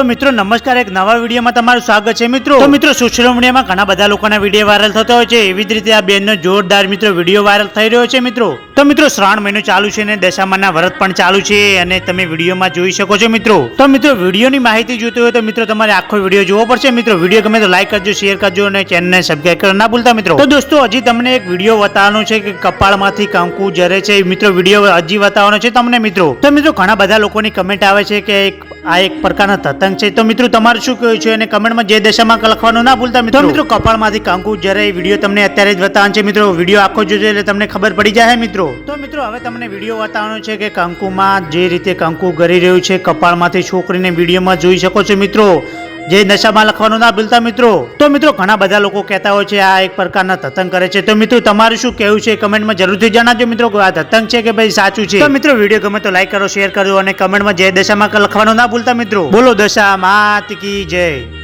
તો મિત્રો, નમસ્કાર. એક નવા વિડીયોમાં તમારું સ્વાગત છે મિત્રો. તો મિત્રો સોશિયલ મીડિયામાં ઘણા બધા લોકોના વીડિયો વાયરલ થતો હોય છે. એવી જ રીતે આ બેનનો જોરદાર મિત્રો વીડિયો વાયરલ થઈ રહ્યો છે મિત્રો. તો મિત્રો, શ્રાવણ મહિનો ચાલુ છે અને દશામાના વ્રત પણ ચાલુ છે અને તમે વિડીયોમાં જોઈ શકો છો મિત્રો. તો મિત્રો, વિડીયોની માહિતી જોતી હોય તો મિત્રો, તમારે આખો વીડિયો જોવો પડશે. મિત્રો, વીડિયો ગમે તો લાઈક કરજો શેર કરજો અને ચેનલને સબસ્ક્રાઈબ કરવા ના ભૂલતા મિત્રો. તો દોસ્તો, હજી તમને એક વીડિયો બતાવવાનો છે કે કપાળમાંથી કંકુ જરે છે. મિત્રો, વીડિયો હજી બતાવવાનો છે તમને મિત્રો. તો મિત્રો, ઘણા બધા લોકોની કમેન્ટ આવે છે કે આ એક પ્રકારના તતંગ છે. તો મિત્રો તમારું શું કહ્યું છે? અને કમેન્ટમાં જે દશામાં લખવાનું ના ભૂલતા મિત્રો. મિત્રો કપાળમાંથી કંકુ જ્યારે એ વીડિયો તમને અત્યારે જ બતાવવાનો છે મિત્રો વીડિયો આખો જોજો એટલે તમને ખબર પડી જાય મિત્રો? તો મિત્રો હવે તમને વીડિયો બતાવવાનો છે કે કંકુમાં જે રીતે કંકુ કરી રહ્યું છે કપાળમાંથી છોકરીને વિડીયોમાં જોઈ શકો છો મિત્રો. જે નશામાં લખવાનું ના ભૂલતા મિત્રો. તો મિત્રો ઘણા બધા લોકો કહેતા હોય છે આ એક પ્રકારના તતંગ કરે છે. તો મિત્રો તમારું શું કહેવું છે? કમેન્ટમાં જરૂરથી જણાવજો મિત્રો આ તતંગ છે કે ભાઈ સાચું છે? તો મિત્રો વીડિયો ગમે તો લાઈક કરો શેર કરો અને કમેન્ટમાં જય દશામાં લખવાનું ના ભૂલતા મિત્રો. બોલો દશા માત કી જય.